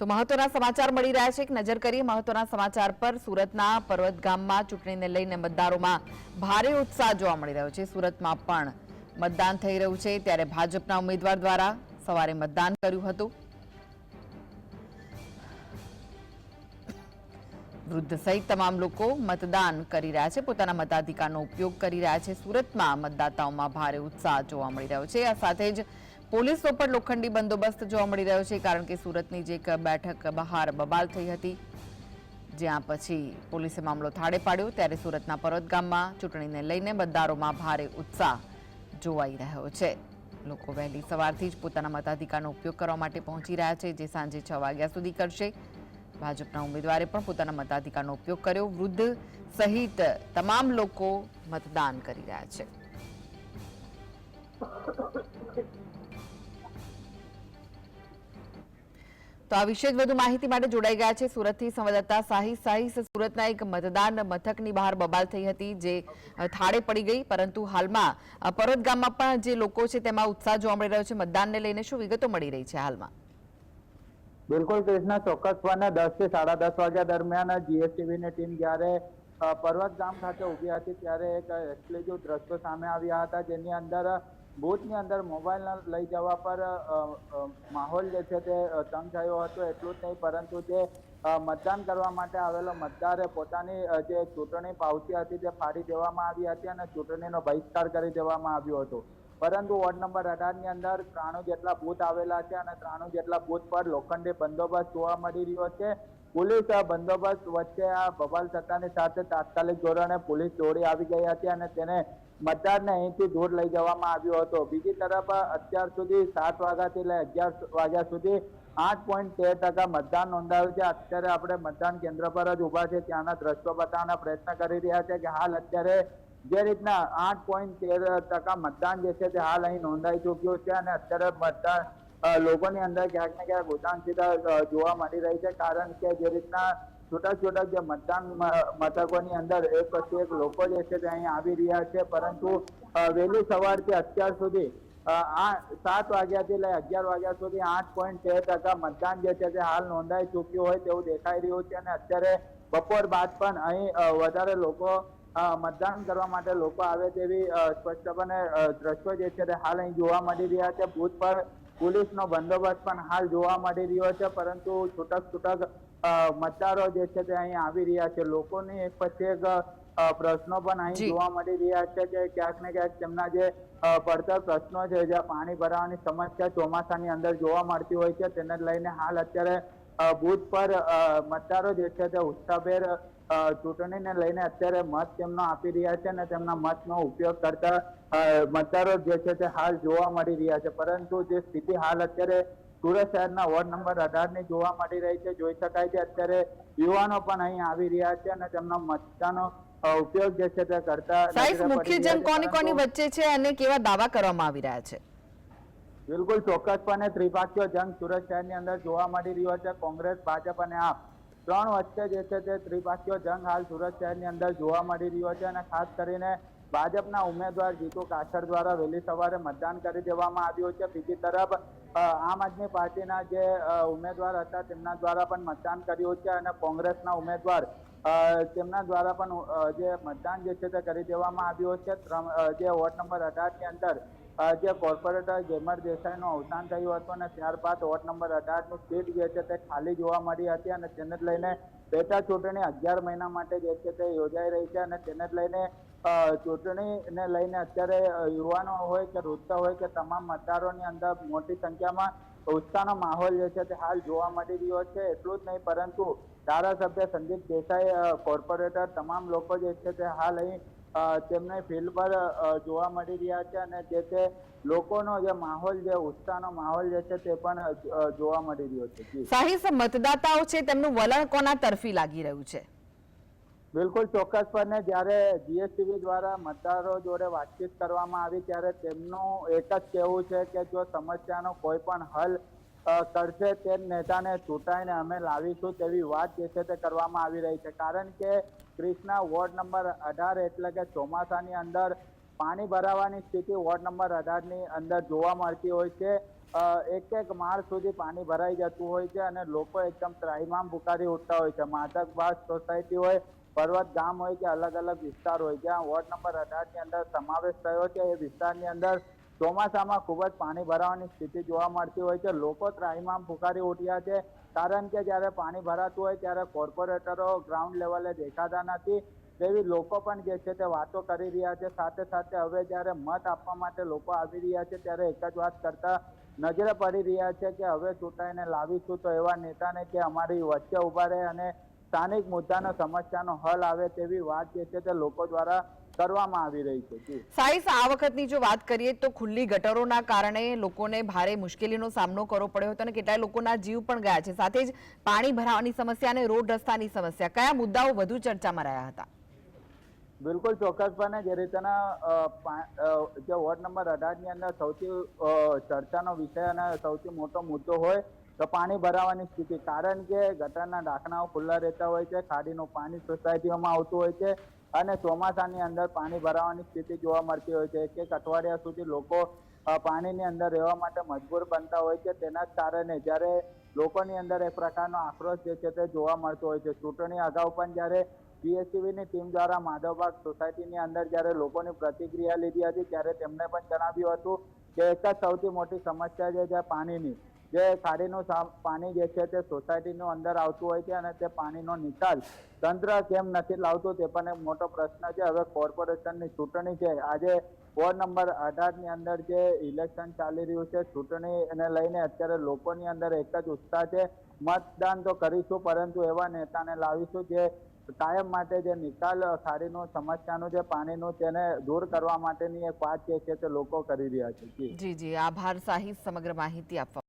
તો મહત્વના સમાચાર મળી રહ્યા છે. એક નજર કરીએ, મહત્વના સમાચાર પર સુરતના પર્વત ગામમાં ચૂંટણીને લઈને મતદારોમાં ભારે ઉત્સાહ જોવા મળી રહ્યો છે. સુરતમાં પણ મતદાન થઈ રહ્યું છે. ત્યારે ભાજપના ઉમેદવાર દ્વારા સવારે મતદાન કર્યું હતું. વૃદ્ધ સહિત તમામ લોકો મતદાન કરી રહ્યા છે. પોતાના મતાધિકારનો ઉપયોગ કરી રહ્યા છે. સુરતમાં મતદાતાઓમાં ભારે ઉત્સાહ જોવા મળી રહ્યો છે. આ સાથે જ પોલીસનો પણ લોખંડી બંદોબસ્ત જોવા મળી રહ્યો છે, કારણ કે સુરતની જે એક બેઠક બહાર બબાલ થઈ હતી, જ્યાં પછી પોલીસે મામલો થાળે પાડ્યો. ત્યારે સુરતના પર્વત ગામમાં ચૂંટણીને લઈને મતદારોમાં ભારે ઉત્સાહ જોવાઈ રહ્યો છે. લોકો વહેલી સવારથી જ પોતાના મતાધિકારનો ઉપયોગ કરવા માટે પહોંચી રહ્યા છે, જે સાંજે છ વાગ્યા સુધી કરશે. ભાજપના ઉમેદવારે પણ પોતાના મતાધિકારનો ઉપયોગ કર્યો. વૃદ્ધ સહિત તમામ લોકો મતદાન કરી રહ્યા છે. તો આ વિશે વધુ માહિતી માટે જોડાઈ ગયા છે સુરતથી સંવાદદાતા સાહી સાહિસ સુરતના એક મતદાન મથકની બહાર બબાલ થઈ હતી જે થાળે પડી ગઈ. પરંતુ હાલમાં અ, ગામમાં પણ જે લોકો છે તેમાં ઉત્સાહ જોવા મળી રહ્યો છે. મતદાનને લઈને શું વિગતો મળી રહી છે હાલમાં? બિલકુલ કૃષ્ણ. ચોક્કસપણે દસથી સાડા દસ વાગ્યા દરમિયાન જીએસટીવીની ટીમ જ્યારે પર્વત ગામ ખાતે ઊભી હતી ત્યારે એક એક્સક્લુઝિવ દ્રશ્યો સામે આવ્યા હતા જેની અંદર બૂથની અંદર મોબાઈલ લઈ જવા પર માહોલ જે છે તે તંગ થયો હતો એટલું જ નહીં, પરંતુ જે મતદાન કરવા માટે આવેલો મતદારે પોતાની જે ચૂંટણી પાવતી હતી તે ફાડી દેવામાં આવી હતી અને ચૂંટણીનો બહિષ્કાર કરી દેવામાં આવ્યો હતો. પરંતુ વોર્ડ નંબર અઢારની અંદર ત્રાણું જેટલા બૂથ આવેલા છે અને ત્રાણું જેટલા બૂથ પર લોખંડી બંદોબસ્ત જોવા મળી રહ્યો છે. પોલીસ બંદોબસ્ત વચ્ચે આ બબાલ સત્તાની સાથે તાત્કાલિક ધોરણે પોલીસ દોડી આવી ગઈ હતી અને તેને મતદારને અહીંથી દૂર લઈ જવામાં આવ્યો હતો. બીજી તરફ અત્યાર સુધી સાત વાગ્યાથી લઈ અગિયાર વાગ્યા સુધી આઠ પોઈન્ટ તેર ટકા મતદાન નોંધાયું છે. અત્યારે આપણે મતદાન કેન્દ્ર પર જ ઊભા છે. ત્યાંના દ્રશ્યો બતાવવાનો પ્રયત્ન કરી રહ્યા છે કે હાલ અત્યારે જે રીતના આઠ પોઈન્ટ તેર ટકા મતદાન જે છે તે હાલ અહીં નોંધાઈ ચૂક્યું છે અને અત્યારે મતદાન લોકોની અંદર ક્યાંક ને ક્યાંક ઉદાસીનતા અ, જોવા મળી રહી છે. કારણ કે જે રીતના છૂટા છોટા જે મતદાન મથકોની અંદર એક પછી એક લોકો જે છે તે અહીં આવી રહ્યા છે. પરંતુ વહેલી સવારથી અત્યાર સુધી આ સાત વાગ્યાથી લઈ અગિયાર વાગ્યા સુધી આઠ પોઈન્ટ તેર ટકા મતદાન જે છે તે હાલ નોંધાઈ ચૂક્યું હોય તેવું દેખાઈ રહ્યું છે અને અત્યારે બપોર બાદ પણ અહીં વધારે લોકો મતદાન કરવા માટે લોકો આવે તેવી સ્પષ્ટપણે દ્રશ્યો જે છે તે હાલ અહીં જોવા મળી રહ્યા છે. બુથ પર પોલીસનો બંદોબસ્ત પણ હાલ જોવા મળી રહ્યો છે. પરંતુ છૂટક છૂટક મતદારો જે છે તે અહીં આવી રહ્યા છે. લોકોની એક પછી એક પ્રશ્નો પણ અહીં જોવા મળી રહ્યા છે કે ક્યાંક ને ક્યાંક તેમના જે પડતર પ્રશ્નો છે જ્યાં પાણી ભરાવાની સમસ્યા ચોમાસાની અંદર જોવા મળતી હોય છે તેને લઈને હાલ અત્યારે બુથ પર મતદારો જે છે તે ઉત્સાહભેર ચૂંટણીને લઈને અત્યારે મત તેમનો આપી રહ્યા છે અને તેમના મતનો ઉપયોગ કરતા મતદારો જે છે તે હાલ જોવા મળી રહ્યા છે. પરંતુ જે સ્થિતિ હાલ અત્યારે સુરત શહેરના વોર્ડ નંબર અઢારની જોવા મળી રહી છે. જોઈ શકાય છે અત્યારે યુવાનો પણ અહીં આવી રહ્યા છે અને તેમના મતદાનો ઉપયોગ જે છે તે કરતા સાહેબ મુખ્ય જંગ કોની કોની વચ્ચે છે અને કેવા દાવા કરવામાં આવી રહ્યા છે? બિલકુલ ચોક્કસપણે ત્રિપાક્ષીય જંગ સુરત શહેરની અંદર જોવા મળી રહ્યો છે. કોંગ્રેસ ભાજપ અને આપ ત્રણ વચ્ચે જે છે તે ત્રિપાક્ષીય જંગ હાલ સુરત શહેરની અંદર જોવા મળી રહ્યો છે અને ખાસ કરીને ભાજપના ઉમેદવાર જીતુ કાછડ દ્વારા વહેલી સવારે મતદાન કરી દેવામાં આવ્યું છે. બીજી તરફ આમ આદમી પાર્ટીના જે ઉમેદવાર હતા, તેમના દ્વારા પણ મતદાન કર્યું છે અને કોંગ્રેસના ઉમેદવાર તેમના દ્વારા પણ જે મતદાન જે છે તે કરી દેવામાં આવ્યું છે. જે વોર્ડ નંબર અઢારની અંદર જે કોર્પોરેટર જેમર દેસાઈનું અવસાન થયું હતું અને ત્યારબાદ વોર્ડ નંબર અઢારનું સીટ જે છે તે ખાલી જોવા મળી હતી અને તેને લઈને પેટા ચૂંટણી અગિયાર મહિના માટે જે છે તે યોજાઈ રહી છે અને તેને લઈને ચૂંટણીને લઈને અત્યારે યુવાનો હોય કે વૃદ્ધ હોય કે તમામ મતદારોની અંદર મોટી સંખ્યામાં ઉત્સાહનો માહોલ જે છે તે હાલ જોવા મળી રહ્યો છે. એટલું જ નહીં, પરંતુ ધારાસભ્ય સંદીપ દેસાઈ કોર્પોરેટર તમામ લોકો જે છે તે હાલ અહીં તેમને ફિલ્ડ પર જોવા મળી રહ્યા છે અને જે તે લોકોનો જે માહોલ જે ઉત્સાહનો માહોલ જે છે તે પણ જોવા મળી રહ્યો છે. સાહિસ મતદાતાઓ છે તેમનું વલણ કોના તરફી લાગી રહ્યું છે? બિલકુલ ચોક્કસપણે જ્યારે જીએસટીવી દ્વારા મતદારો જોડે વાતચીત કરવામાં આવી ત્યારે તેમનું એક જ કહેવું છે કે જો સમસ્યાનો કોઈ પણ હલ કરશે તે નેતાને ચૂંટાઈને અમે લાવીશું તેવી વાત જે છે તે કરવામાં આવી રહી છે. કારણ કે ક્રિષ્ના વોર્ડ નંબર અઢાર એટલે કે ચોમાસાની અંદર પાણી ભરાવાની સ્થિતિ વોર્ડ નંબર અઢારની અંદર જોવા મળતી હોય છે. એક એક માળ સુધી પાણી ભરાઈ જતું હોય છે અને લોકો એકદમ ત્રાહિમામ પુકારી ઉઠતા હોય છે. માધકબાગ સોસાયટી હોય પર્વત ગામ હોય કે અલગ અલગ વિસ્તાર હોય, જ્યાં વોર્ડ નંબર અઢારની અંદર સમાવેશ થયો છે, એ વિસ્તારની અંદર ચોમાસામાં ખૂબ જ પાણી ભરાવાની સ્થિતિ જોવા મળતી હોય છે. લોકો ત્રાહીમામ પુકારી ઉઠ્યા છે, કારણ કે જ્યારે પાણી ભરાતું હોય ત્યારે કોર્પોરેટરો ગ્રાઉન્ડ લેવલે દેખાતા નથી. તેવી લોકો પણ જે છે તે વાતો કરી રહ્યા છે. સાથે સાથે હવે જ્યારે મત આપવા માટે લોકો આવી રહ્યા છે, ત્યારે એક જ વાત કરતા નજરે પડી રહ્યા છે કે હવે ચૂંટાઈને લાવીશું તો એવા નેતાને કે અમારી વચ્ચે ઊભા રહે અને સ્થાનિક મુદ્દાનો સમસ્યાનો હલ આવે તેવી વાત જે છે તે લોકો દ્વારા કરવામાં આવી રહી છે. સાઈસ આ વખતની જો વાત કરીએ તો ખુલ્લી ગટરોના કારણે લોકોને ભારે મુશ્કેલીનો સામનો કરવો પડ્યો હતો અને કેટલાય લોકોના જીવ પણ ગયા છે. સાથે જ પાણી ભરાવાની સમસ્યા અને રોડ રસ્તાની સમસ્યા કયા મુદ્દાઓ વધુ ચર્ચામાં રહ્યા હતા? બિલકુલ ચોક્કસપણે જે રીતના જે વોર્ડ નંબર અઢારની અંદર સૌથી ચર્ચાનો વિષય અને સૌથી મોટો મુદ્દો હોય તો પાણી ભરાવાની સ્થિતિ. કારણ કે ગટરના ઢાંકણાઓ ખુલ્લા રહેતા હોય છે, ખાડીનું પાણી સોસાયટીઓમાં આવતું હોય છે અને ચોમાસાની અંદર પાણી ભરાવાની સ્થિતિ જોવા મળતી હોય છે. એક અઠવાડિયા સુધી લોકો પાણીની અંદર રહેવા માટે મજબૂર બનતા હોય છે. તેના જ કારણે જ્યારે લોકોની અંદર એક પ્રકારનો આક્રોશ જે છે તે જોવા મળતો હોય છે. ચૂંટણી અગાઉ પણ જ્યારે ની ટીમ દ્વારા માધવબાગ સોસાયટીની અંદર જ્યારે લોકોની પ્રતિક્રિયા લીધી હતી, ત્યારે તેમણે પણ જણાવ્યું હતું કે એક જ સૌથી મોટી સમસ્યા છે જે પાણીની જે ખાડીનું પાણી જે છે તે સોસાયટીનું અંદર આવતું હોય છે અને તે પાણીનો નિકાલ તંત્ર કેમ નથી લાવતું તે પણ એક મોટો પ્રશ્ન છે. હવે કોર્પોરેશનની ચૂંટણી છે. આજે વોર્ડ નંબર અઢારની અંદર જે ઇલેક્શન ચાલી રહ્યું છે, ચૂંટણીને લઈને અત્યારે લોકોની અંદર એક જ ઉત્સાહ છે. મતદાન તો કરીશું પરંતુ એવા નેતાને લાવીશું જે કાયમ માટે જે નિકાલ ખાડીનું સમસ્યાનું જે પાણીનું તેને દૂર કરવા માટેની એક વાત છે તે લોકો કરી રહ્યા છે. જી. જી આભાર. સાહિત સમગ્ર માહિતી આપવા